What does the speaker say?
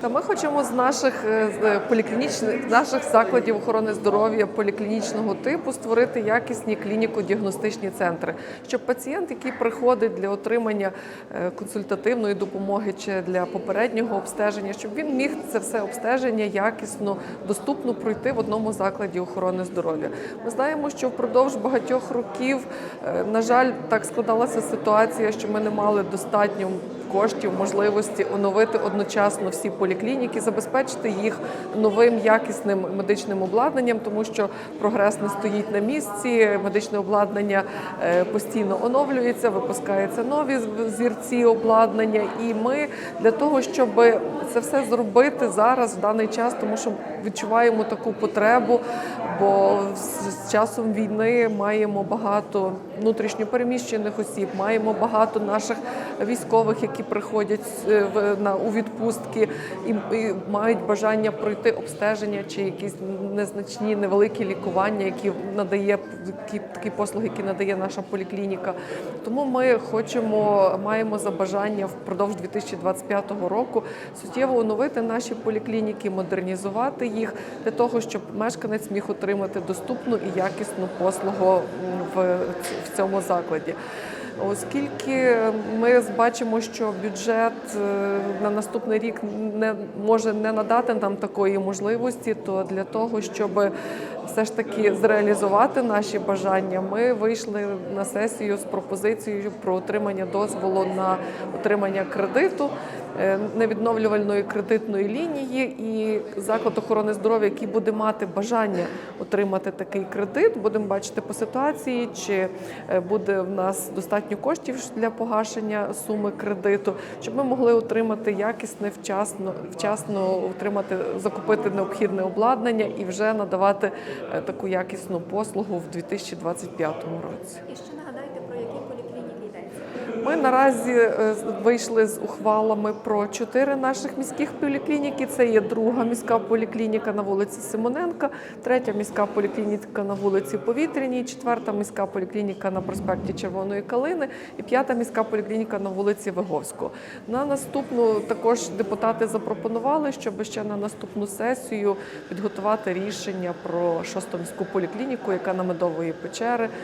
Та ми хочемо з наших е, е, поліклінічних наших закладів охорони здоров'я поліклінічного типу створити якісні клініко-діагностичні центри, щоб пацієнт, який приходить для отримання е, консультативної допомоги чи для попереднього обстеження, щоб він міг це все обстеження якісно, доступно пройти в одному закладі охорони здоров'я. Ми знаємо, що впродовж багатьох років, на жаль, так складалася ситуація, що ми не мали достатньо коштів, можливості оновити одночасно всі поліклініки, забезпечити їх новим якісним медичним обладнанням, тому що прогрес не стоїть на місці. Медичне обладнання е, постійно оновлюється, випускаються нові зірці обладнання. І ми для того, щоб це все зробити зараз, в даний час, тому що відчуваємо таку потребу, бо з часом війни маємо багато внутрішньопереміщених осіб, маємо багато наших військових, які приходять е, на у відпустки і, мають бажання пройти обстеження чи якісь незначні невеликі лікування, які надає які, такі послуги, які надає наша поліклініка. Тому ми хочемо, маємо за бажання впродовж 2025 року суттєво оновити наші поліклініки, модернізувати їх для того, щоб мешканець міг отримати доступну і якісну послугу в цьому закладі. Оскільки ми бачимо, що бюджет е, на наступний рік не може не надати нам такої можливості, то для того, щоб все ж таки зреалізувати наші бажання, ми вийшли на сесію з пропозицією про отримання дозволу на отримання кредиту е, невідновлювальної кредитної лінії. І заклад охорони здоров'я, який буде мати бажання отримати такий кредит, будемо бачити по ситуації, чи е, буде в нас достатньо коштів для погашення суми кредиту, щоб ми могли отримати якісне, вчасно, вчасно отримати, закупити необхідне обладнання і вже надавати е, таку якісну послугу в 2025 році. І ще нагадайте, про які поліклініки йдеться. Ми наразі е, вийшли з ухвалами про чотири наших міських поліклініки. Це є друга міська поліклініка на вулиці Симоненка, третя міська поліклініка на вулиці Повітряній, четверта міська поліклініка на проспекті Червоної Калини і п'ята міська поліклініка на вулиці Виговського. На наступну також депутати запропонували, щоб ще на наступну сесію підготувати рішення про шосту міську поліклініку, яка на медової печери